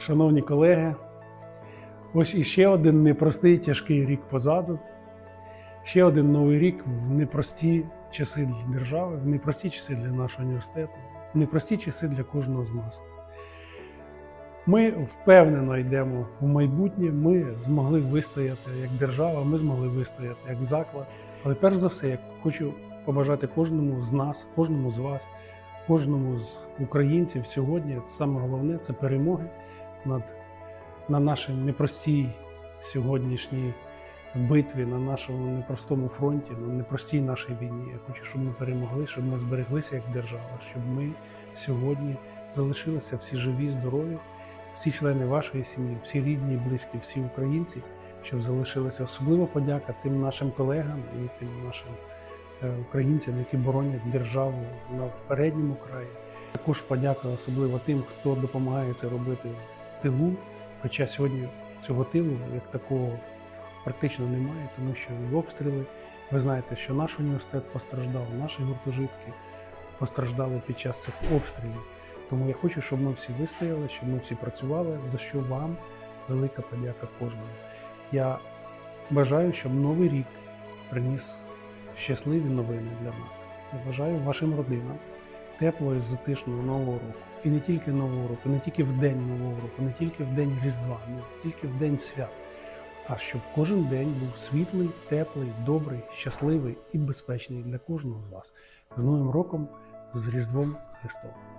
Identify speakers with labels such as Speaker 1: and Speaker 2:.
Speaker 1: Шановні колеги, ось іще один непростий тяжкий рік позаду. Ще один новий рік в непрості часи для держави, в непрості часи для нашого університету, в непрості часи для кожного з нас. Ми впевнено йдемо в майбутнє. Ми змогли вистояти як держава, ми змогли вистояти як заклад. Але перш за все, я хочу побажати кожному з нас, кожному з вас, кожному з українців сьогодні. Саме головне це перемоги над на нашій непростій сьогоднішній битві, на нашому непростому фронті, на непростій нашій війні. Я хочу, щоб ми перемогли, щоб ми збереглися як держава, щоб ми сьогодні залишилися всі живі, здорові, всі члени вашої сім'ї, всі рідні, близькі, всі українці, щоб залишилися особливо подяка тим нашим колегам і тим нашим е, українцям, які боронять державу на передньому краї. Також подяка особливо тим, хто допомагає це робити тилу. Хоча сьогодні цього тилу як такого практично немає, тому що і обстріли. Ви знаєте, що наш університет постраждав, наші гуртожитки постраждали під час цих обстрілів. Тому я хочу, щоб ми всі вистояли, щоб ми всі працювали, за що вам велика подяка кожному. Я бажаю, щоб новий рік приніс щасливі новини для нас. Я бажаю вашим родинам теплого і затишного нового року. І не тільки нового року, не тільки в день нового року, не тільки в день Різдва, не тільки в день свят, а щоб кожен день був світлий, теплий, добрий, щасливий і безпечний для кожного з вас. З Новим роком, з Різдвом Христовим!